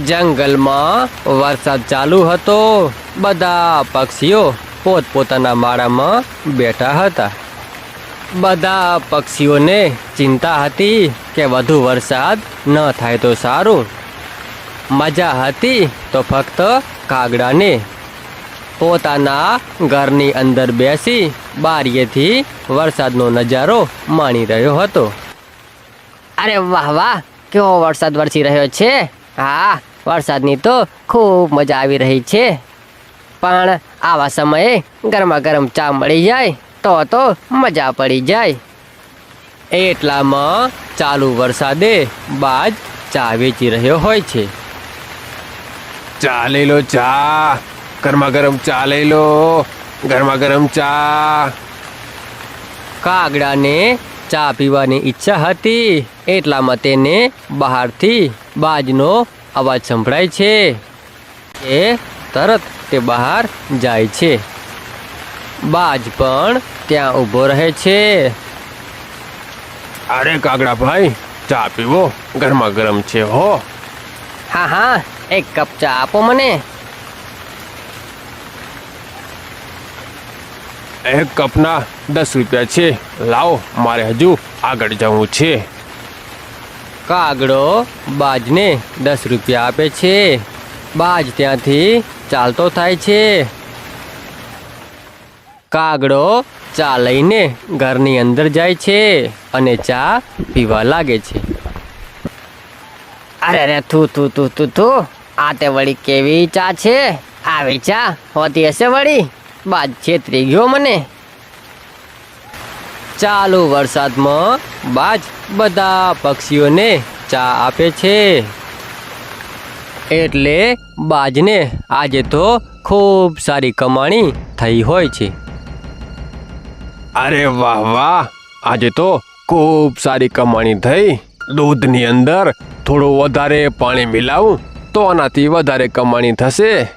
જંગલમાં વરસાદ ચાલુ હતો. બધા પક્ષીઓ પોતપોતાના માળામાં બેઠા હતા. બધા પક્ષીઓને ચિંતા હતી કે વધુ વરસાદ ન થાય તો સારું. મજા હતી તો ફક્ત કાગડાને. પોતાના ઘરની અંદર બેસી બારીએથી વરસાદનો નજારો માણી રહ્યો હતો. અરે વાહ વાહ! કેવો વરસાદ વરસી રહ્યો છે? હા વરસાદની તો ખૂબ મજા આવી રહી છે. પણ આવા સમયે ગરમા ગરમ ચા મળી જાય તો તો મજા પડી જાય. એટલામાં ચાલુ વરસાદે બાજ ચા વેચી રહ્યો હોય છે. ચા લઈ લો ચા ગરમા ગરમ ચા લઈ લો ગરમા ગરમ ચા. કાગડાને ચા પીવાની ઈચ્છા હતી એટલામાં તેને બહારથી બાજનો અવાજ સંભળાય છે એ તરત તે બહાર જાય છે. બાજ પણ ત્યાં ઊભો રહે છે. અરે કાગડા ભાઈ ચા પીવો ગરમા ગરમ છે હો. હા હા એક કપ ચા આપો મને. એક કપના દસ રૂપિયા છે. લાવો મારે હજુ આગળ જવું છે. કાગડો, બાજને દસ રૂપિયા આપે છે. બાજ ત્યાંથી ચાલતો થાય છે. કાગડો ચા લઈને ઘરની અંદર જાય છે અને ચા પીવા લાગે છે. અરે અરે, થુ થુ થુ થુ થુ. આ તે વળી કેવી ચા છે? આવી ચા હોતી હશે વળી? બાજ છેતરી ગયો મને. ચાલુ વરસાદમાં બાજ બધા પક્ષીઓને ચા આપે છે. એટલે બાજને આજે તો ખૂબ સારી કમાણી થઈ હોય છે. અરે વાહ વાહ! આજે તો ખૂબ સારી કમાણી થઈ. દૂધની અંદર થોડું વધારે પાણી મિલાવું તો આનાથી વધારે કમાણી થશે.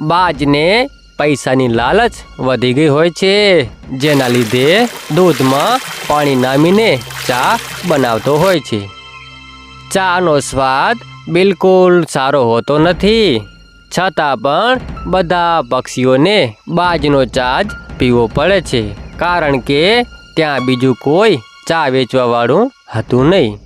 બાજને પૈસાની લાલચ વધી ગઈ હોય છે. જેના લીધે દૂધમાં પાણી નામીને ચા બનાવતો હોય છે. ચાનો સ્વાદ બિલકુલ સારો હોતો નથી. છતાં પણ બધા પક્ષીઓને બાજનો ચા જ પીવો પડે છે. કારણ કે ત્યાં બીજું કોઈ ચા વેચવાવાળું હતું નહીં.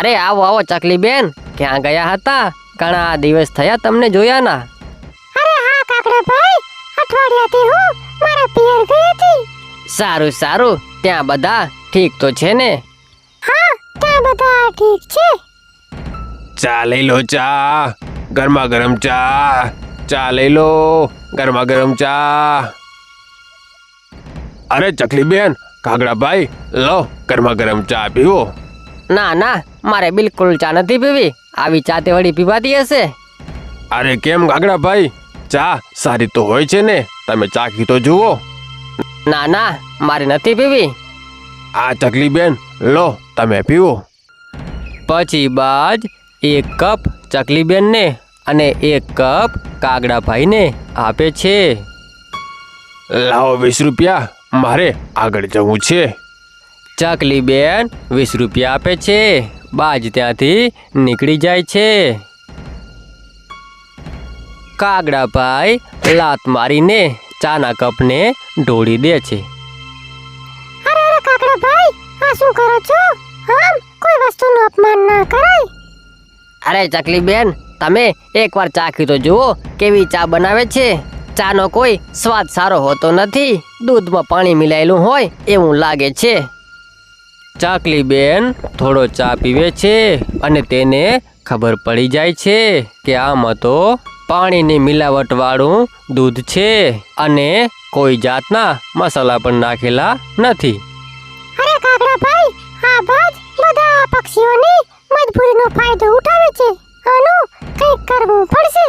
અરે આવો આવો ચકલી બેન ક્યાં ગયા હતા? ઘણા દિવસ થયા તમને જોયા ના અરે હા કાકડા ભાઈ. અઠવાડિયાથી હું મારા પિયર ગઈ હતી. સારું સારું. ત્યાં બધા ઠીક તો છે ને? હા ત્યાં બધા ઠીક છે. ચા લઈ લો ચા ગરમા ગરમ ચા. ચા લઈ લો ગરમા ગરમ ચા. અરે ચકલી બેન કાગડા ભાઈ લો ગરમા ગરમ ચા પીવો. ના ના મારે બિલકુલ ચા નથી પીવી. આવી ચા તે વળી પીવાતી હશે? અરે કેમ કાગડા ભાઈ? ચા સારી તો હોય છે ને તમે ચા તો જુઓ. ના ના મારે નથી પીવી. આ ચકલી બેન લો તમે પીવો. પછી બાજ એક કપ ચકલી બેનને અને એક કપ કાગડા ભાઈને આપે છે. લાવો વીસ રૂપિયા મારે આગળ જવું છે. ચકલી બેન વીસ રૂપિયા આપે છે. બાજ ત્યાંથી નીકળી જાય છે. કાગડાભાઈ લાત મારીને ચાના કપને ઢોળી દે છે. અરે અરે કાકડા આ શું કરો છો? આમ કોઈ વસ્તુનું અપમાન ના કરાય. અરે ચકલી બેન તમે એકવાર ચાખી તો જુઓ કેવી ચા બનાવે છે. ચાનો કોઈ સ્વાદ સારો હોતો નથી. દૂધમાં પાણી મિલાયેલું હોય એવું લાગે છે. ચકલી બેન થોડો ચા પીવે છે અને તેને ખબર પડી જાય છે કે આમાં તો પાણીની મિલાવટવાળું દૂધ છે અને કોઈ જાતના મસાલા પણ નાખેલા નથી. અરે કાકડા ભાઈ આ બાજ બધા પક્ષીઓની મજબૂરીનો ફાયદો ઉઠાવે છે. આનું કંઈક કરવું પડશે.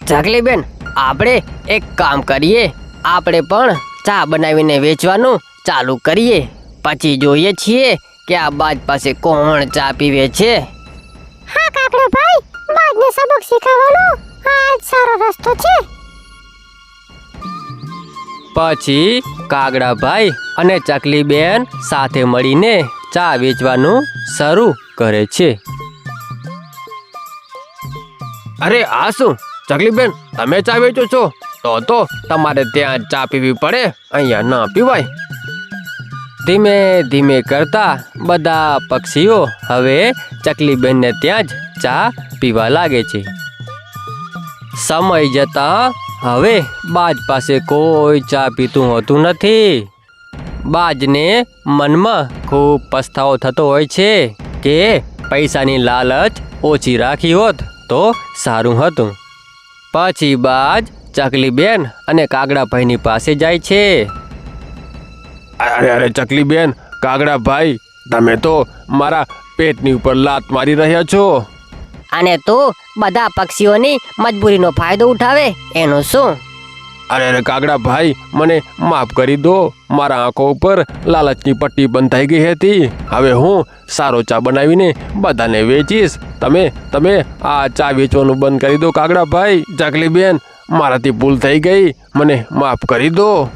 ચકલી બેન આપણે એક કામ કરીએ. આપણે પણ ચા બનાવીને વેચવાનું ચાલુ કરીએ. પછી જોઈએ છીએ કે આ બાજ પાસે કોણ ચા પીવે છે. હા કાકડો ભાઈ બાજને સબક શીખવવાનો આ સારો રસ્તો છે. પછી કાગડાભાઈ અને ચકલી બેન સાથે મળીને ચા વેચવાનું શરૂ કરે છે. અરે આ શું? ચકલી બેન તમે ચા વેચો છો? તો તો તમારે ત્યાં ચા પીવી પડે અહીંયા ના પીવાય. ધીમે ધીમે કરતા બધા પક્ષીઓ હવે ચકલીબેનને ત્યાં જ ચા પીવા લાગે છે. સમય જતા હવે બાજ પાસે કોઈ ચા પીતું હોતું નથી. બાજને મનમાં ખૂબ પસ્તાવો થતો હોય છે કે પૈસાની લાલચ ઓછી રાખી હોત તો સારું હતું. પછી બાજ ચકલીબેન અને કાગડાભાઈની પાસે જાય છે. અરે અરે ચકલી બેન કાગડા ભાઈ તમે તો મારા પેટની ઉપર લાત મારી રહ્યા છો. અને તું બધા પક્ષીઓની મજબૂરીનો ફાયદો ઉઠાવે એનું શું? અરે અરે કાગડા ભાઈ મને માફ કરી દો મારા આંખો ઉપર લાલચની પટ્ટી બંધાઈ ગઈ હતી. હવે હું સારો ચા બનાવીને બધાને વેચીશ. તમે તમે આ ચા વેચવાનું બંધ કરી દો કાગડા ભાઈ. ચકલી બેન મારાથી ભૂલ થઈ ગઈ મને માફ કરી દો.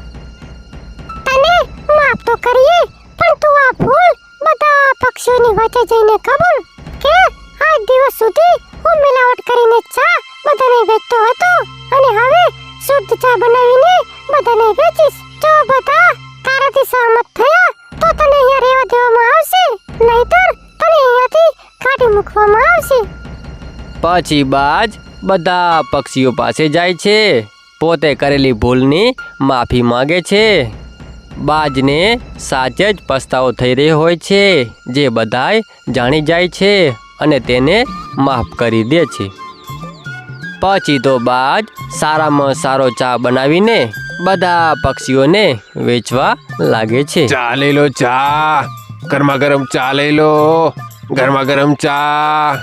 માફ તો કરીએ, પણ તું આ ભૂલ બધા પક્ષીઓની વચ્ચે જઈને કબૂલ કે આજ દિવસ સુધી હું મિલાવટ કરીને ચા બધાને વેચતો હતો અને હવે શુદ્ધ ચા બનાવીને બધાને વેચીશ. જો બધા તારાથી સહમત થયા, તો તને અહીંયા રહેવા દેવામાં આવશે, નહીતર તને અહીંયાથી કાઢી મૂકવામાં આવશે. પછી બાજ બધા પક્ષીઓ પાસે જાય છે. પોતે કરેલી ભૂલની માફી માંગે છે. બાજને સાચે જ પસ્તાવો થઈ રહ્યો હોય છે, જે બધાય જાણી જાય છે અને તેને માફ કરી દે છે. પછી તો બાજ સારામાં સારો ચા બનાવીને બધા પક્ષીઓને વેચવા લાગે છે. ચા લઈ લો ચા. ગરમા ગરમ ચા લઈ લો. ગરમા ગરમ ચા.